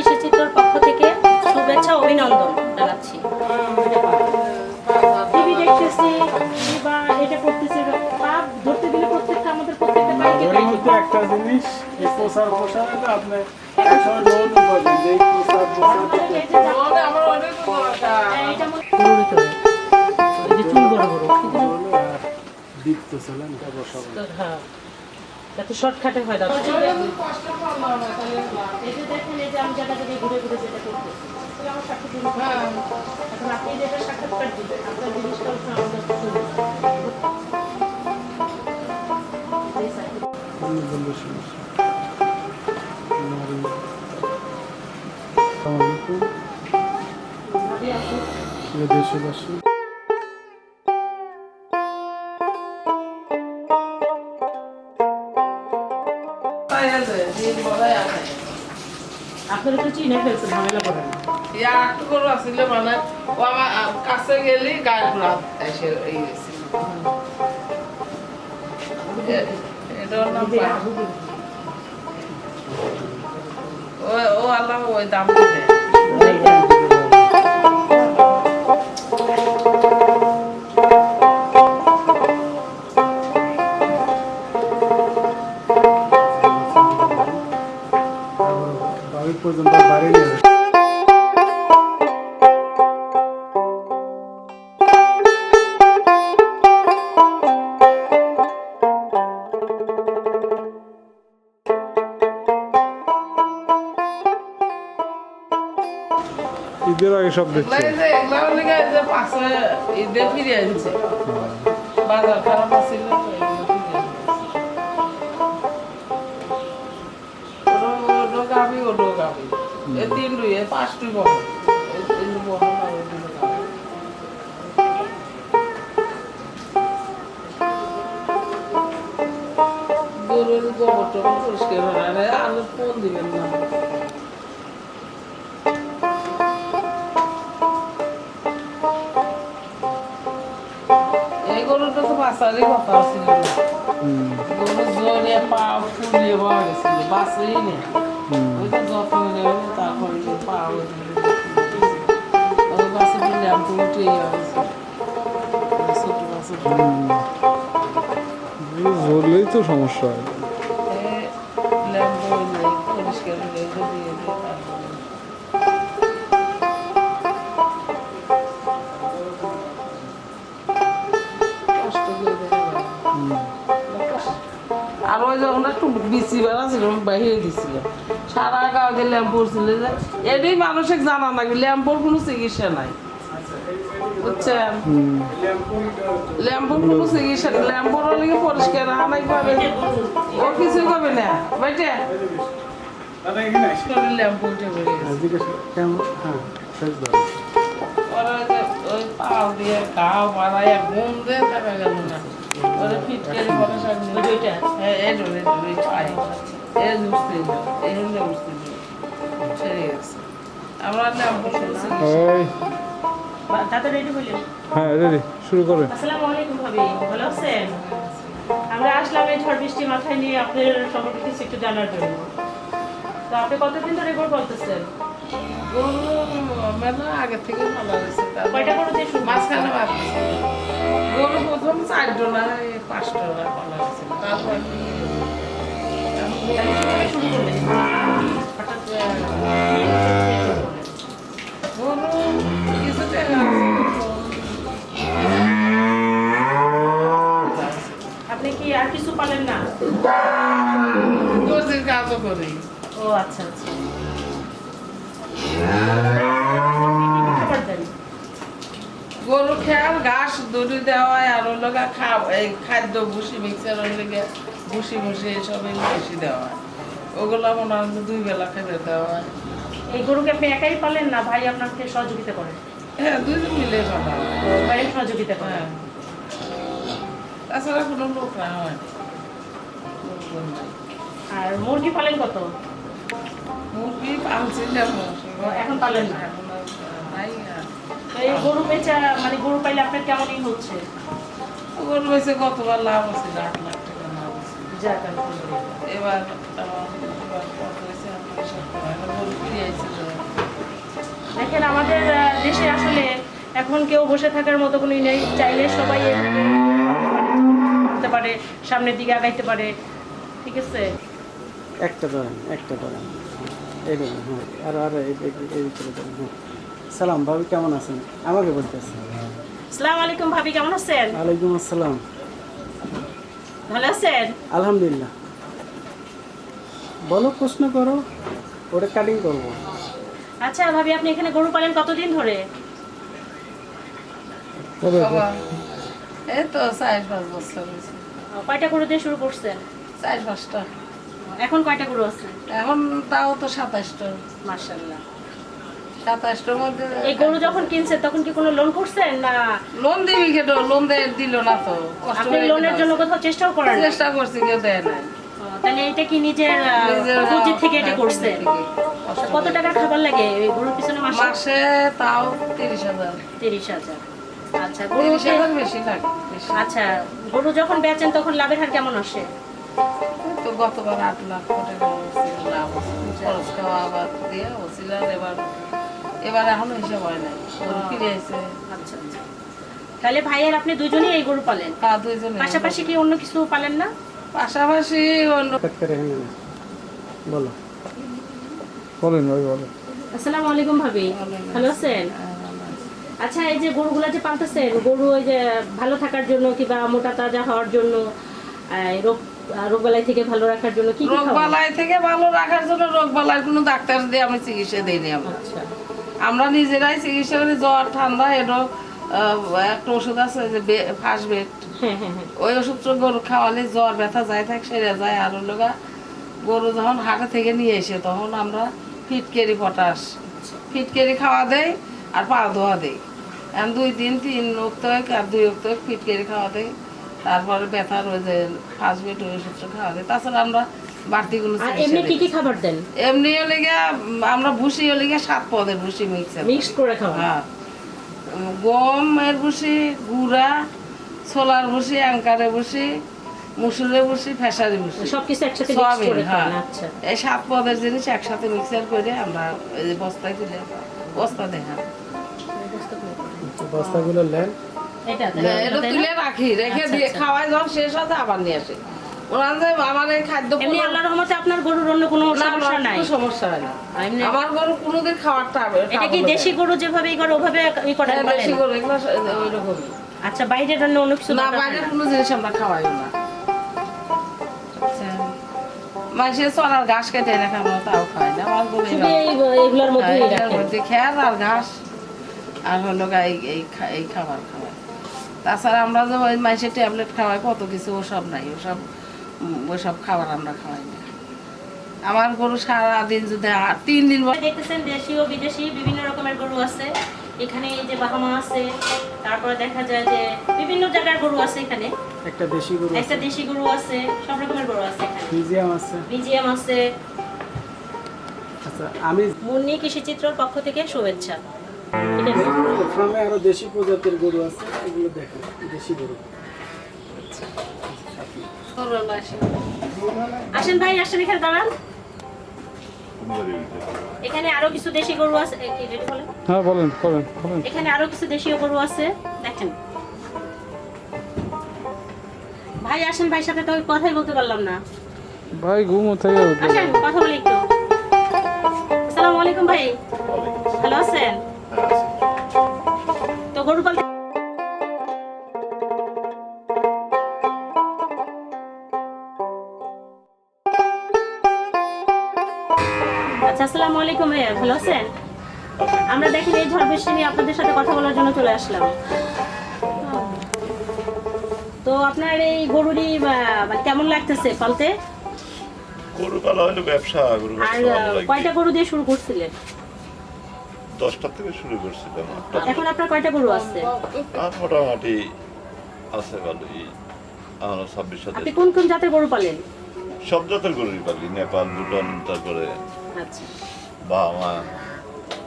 কৃষি চিত্রর পক্ষ থেকে শুভেচ্ছা অভিনন্দন জানাচ্ছি। টিভি দেখতেছি বা এটা করতেছি পাপ ধরতে গেলে প্রত্যেকটা আমাদের প্রত্যেকটা বাড়িতে একটা জিনিস এই প্রসার আপনি দীপ্ত হ্যাঁ। যাতে শর্টকাটে হয় দাদা। কষ্ট করলাম না তাহলে এই যে দেখেন এই যে আমি জায়গা ঘুরে ঘুরে যেটা করতেছি এটা হ্যাঁ। এখন আপনি যেটা সাক্ষাৎকার দিবেন আপনার জিনিসটা হচ্ছে আমাদের আপনারা চিনে ঝামেলা না। মানে ও আমার কাছে গেলি এসে ও ও আল্লাহ ওই দাম দিবে পর্যন্ত বাড়ি নিয়ে ঈদের আগে সব দেখছি। এগুলা এই যে এগুলা হলে গিয়ে যে পাশে ঈদে ফিরে আনছে। বাজার এই তিন দুই এই পাঁচটি বড়। এই তিন বড় না ওই তিন গাবি গরুর গোবরটা পরিষ্কার হয় না আলু কোন দিবেন না। এই গরুটা তো কথা ছিল। গরু জোরে পা ফুলিয়ে পাওয়া গেছিল উঠে জ্বললেই তো সমস্যা হয়। আর ওই যখন একটু বিচি বেড়া ছিল বাহিরে দিছিল সারা গাঁও দিয়ে ল্যাম্পোর ছিল যে এটাই মানুষের জানা নাকি ল্যাম্পোর কোনো চিকিৎসা নাই বুঝছেন। ল্যাম্পোর কোনো চিকিৎসা নেই ল্যাম্পোর লিগে পরিষ্কার আনাই পাবে ও কিছু করবে না। বেটে আমরা দাদা রেডি হইলেন হ্যাঁ রেডি শুরু করে আসসালামু আলাইকুম ভাবি ভালো আছেন? আমরা আসলাম এই ঝড় বৃষ্টি মাথায় নিয়ে আপনার সম্পর্কে কিছু একটু জানার জন্য। তো আপনি কতদিন ধরে এগুলো বলতেছেন গরু মেলা আগে থেকে ভালো হয়েছে কয়টা গরু দিয়ে মাঝখানে বাদ গরু প্রথম না এই পাঁচটা না ভালো হয়েছিল তারপর শুরু করলেন? হঠাৎ গরু আপনি কি আর কিছু পালেন না? দর্জির কাজও করি। ও আচ্ছা আচ্ছা। গরু খেয়াল ঘাস দড়ি দেওয়ায় আর লগা খা- এই খাদ্য ভুসি মিক্সারের লেগে ভুসি ভুসি এসব এগুলো বেশি দেওয়া হয়। ওগুলো মনে হয় দুই বেলা খেতে দেওয়া হয়। এই গরুকে আপনি একাই পালেন না? ভাই আপনাকে সহযোগিতা করেন? হ্যাঁ মিলে হয়। সহযোগিতা হ্যাঁ। তাছাড়া কোনো লোক না হয় আর মুরগি পালেন কত? মুরগি পালছিলাম এখন পালেন না? নাই এই গরু বেচা মানে গরু পাইলে আপনার কেমনই হচ্ছে? গরু বেশি কতবার লাভ আছে? আট লাখ টাকা লাভ এবার কত হয়েছে? গরু ফিরে আমাদের দেশে আসলে এখন কেউ বসে থাকার মতো কোনো নেই। চাইলে সবাই করতে পারে সামনের দিকে আগাইতে পারে। ঠিক আছে? একটা ধরেন একটা ধরেন। হ্যাঁ আর এই হ্যাঁ। সালাম ভাবি কেমন আছেন? আমাকে বলতেছেন আসসালামু আলাইকুম ভাবি কেমন আছেন? ওয়ালাইকুম আসসালাম। ভালো আছেন? আলহামদুলিল্লাহ। বলো প্রশ্ন করো ওটা কাটিং করব। আচ্ছা ভাবি আপনি এখানে গরু পালেন কতদিন ধরে? বাবা, এই তো চার পাঁচ বছর কয়টা গরু দিয়ে শুরু করছেন? চার পাঁচটা। এখন কয়টা গরু আছে? এখন তাও তো সাতাশটা। মার্শাল্লাহ সাতাশটার মধ্যে এই গরু যখন কিনছেন তখন কি কোনো লোন করছেন না লোন দিবি লোন দেয় দিল না তো। আপনি লোনের জন্য কোথাও চেষ্টাও করেন চেষ্টা করছি কেউ দেয় নাই। তাহলে এটা কি নিজের পুঁজি থেকে এটা হ্যাঁ, থেকে। কষ্ট কত টাকার খাবার লাগে? গরুর পিছনে মাসে? মাসে তাও তিরিশ হাজার। তিরিশ হাজার। আচ্ছা গরু বেশি লাগে আচ্ছা গরু যখন বেচেন তখন লাভের হার কেমন আসে? তো গতবার আট লাখ টাকা লাভ খরচ খাওয়া আবার দিয়ে এবার এবার এখনও হিসাব হয় নাই। গরু ফিরে আচ্ছা আচ্ছা। তাহলে ভাইয়ের আপনি দুজনেই এই গরু পালেন? দুইজনে পাশাপাশি কি অন্য কিছু পালেন না? পাশাপাশি বলো। বলেন ভাই বলেন আসসালামু আলাইকুম ভাবি। ভালো আছেন? আচ্ছা এই যে গরুগুলা যে পালতেছেন গরু ওই যে ভালো থাকার জন্য কিংবা মোটা তাজা হওয়ার জন্য রোগ থেকে ভালো রাখার জন্য কি কি রোগ বালাই থেকে ভালো রাখার জন্য রোগ বালাই কোনো ডাক্তার দিয়ে আমি চিকিৎসা দিইনি আমরা। আচ্ছা। আমরা নিজেরাই চিকিৎসা করি জ্বর ঠান্ডা এরও একটা ওষুধ আছে যে ফার্স্ট বেড। হ্যাঁ ওই ওষুধটা গরু খাওয়ালে জ্বর ব্যথা যায় থাক সেরে যায়। আর গা গরু যখন হাটে থেকে নিয়ে এসে তখন আমরা ফিটকেরি পটাশ। ফিটকেরি খাওয়া দেই আর পা ধোয়া দেই। এখন দুই দিন তিন উক্ত আর দুই উক্ত ফিটকেরি খাওয়া দেয় তারপরে ব্যথার ওই যে ফার্স্ট বেড ওই ওষুধটা খাওয়া দেয় তাছাড়া আমরা বাড়তি কোনো এমনি কি কি খাবার দেন? এমনি হলে আমরা ভুসি হলে গিয়া সাত পদের ভুসি মিক্স মিক্সড করে খাওয়া? হ্যাঁ। গমের ভুসি গুড়া ছোলার ভুসি অ্যাঙ্কারের ভুসি মুসুরের ভুসি ফেসারি ভুসি সবকিছু একসাথে হ্যাঁ। আচ্ছা এই সাত পদের জিনিস একসাথে মিক্সার করে আমরা এই যে বস্তায় তুলে বস্তা দেখা বস্তাগুলো নেন এটা হ্যাঁ? তুলে রাখি রেখে আচ্ছা, দিয়ে আচ্ছা। খাওয়াই যখন শেষ হতে আবার নিয়ে আসি ওরা যে আমার এই খাদ্য এমনি পুরো- আল্লাহর রহমতে আপনার গরুর অন্য কোনো সমস্যা নাই। কোনো সমস্যা হয় না আর এমনি- আমার গরু কোনোদিন খাবারটা এটা কি দেশি গরু যেভাবে ই করে ওভাবে ই করে হ্যাঁ, দেশি গরু এগুলো ওই রকমই আচ্ছা অন্য কিছু না হয় না? কোনো জিনিস আমরা খাওয়াই না। আচ্ছা। মানুষের চড়ার ঘাস কেটে তাও খাই না। আমার গরু এগুলোর মধ্যে খেয়াল আর ঘাস। আর হলো এই খাবার খাওয়াই তাছাড়া আমরা যে ওই মাইসের ট্যাবলেট খাওয়াই কত কিছু ওসব নাই ওসব ওসব খাবার আমরা খাওয়াই না। আমার গরু সারাদিন যদি আর তিন দিন দেখতেছেন দেশি ও বিদেশি বিভিন্ন রকমের গরু আছে। এখানে এই যে বাহামা আছে তারপরে দেখা যায় যে বিভিন্ন জায়গার গরু আছে এখানে। একটা দেশি গরু একটা দেশি গরু আছে সব রকমের গরু আছে এখানে। মিউজিয়াম আছে। বিজিএম আছে। আচ্ছা আমি মুন্নি কৃষিচিত্রর পক্ষ থেকে শুভেচ্ছা। ফার্মে আরও দেশি প্রজাতির গরু আছে এগুলো দেখেন দেশি গরু। আসেন ভাই আসেন এখানে দাঁড়ান। এখানে আরও কিছু দেশি গরু আছে? হ্যাঁ বলেন বলেন বলেন। এখানে আরও কিছু দেশীয় গরু আছে দেখেন। ভাই আসেন ভাই সাথে তো কথাই বলতে পারলাম না। ভাই ঘুমো আসেন কথা বলি একটু। আসসালামু আলাইকুম ভাই। ভালো আছেন? আলাইকুম ভাইয়া ভালো আছেন? আমরা দেখেন এই ঝড় বৃষ্টি নিয়ে আপনাদের সাথে কথা বলার জন্য চলে আসলাম। তো আপনার এই গরুরই মানে কেমন লাগতেছে পালতে গরু পালা হলো ব্যবসা গরু আর ব্যবসা আহ, ভালো লাগে। কয়টা গরু দিয়ে শুরু করছিলেন? দশটার থেকে শুরু করছিলাম এখন আপনার কয়টা গরু আছে? মোটামুটি আছে ভালোই। আমার ছাব্বিশ সাথে আপনি কোন কোন জাতের গরু পালেন? সব জাতের গরুই পালি নেপাল ভুটান তারপরে আচ্ছা। বাহামা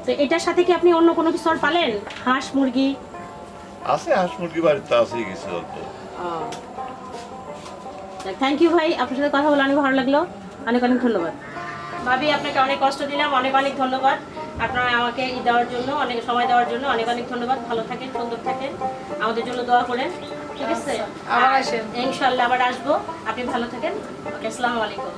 তো এটার সাথে কি আপনি অন্য কোনো কিছু আর পালেন? হাঁস মুরগি? আছে হাঁস মুরগি বাড়িতে আছে কিছু অল্প। থ্যাংক ইউ ভাই আপনার সাথে কথা বলে অনেক ভালো লাগল। অনেক অনেক ধন্যবাদ। ভাবি আপনাকে অনেক কষ্ট দিলাম অনেক অনেক ধন্যবাদ। আপনারা আমাকে ই দেওয়ার জন্য অনেক সময় দেওয়ার জন্য অনেক অনেক ধন্যবাদ। ভালো থাকেন সুন্দর থাকেন। আমাদের জন্য দোয়া করেন ঠিক আছে? আবার আসেন। ইনশাল্লাহ আবার আসব। আপনি ভালো থাকেন। ওকে আসসালামু আলাইকুম।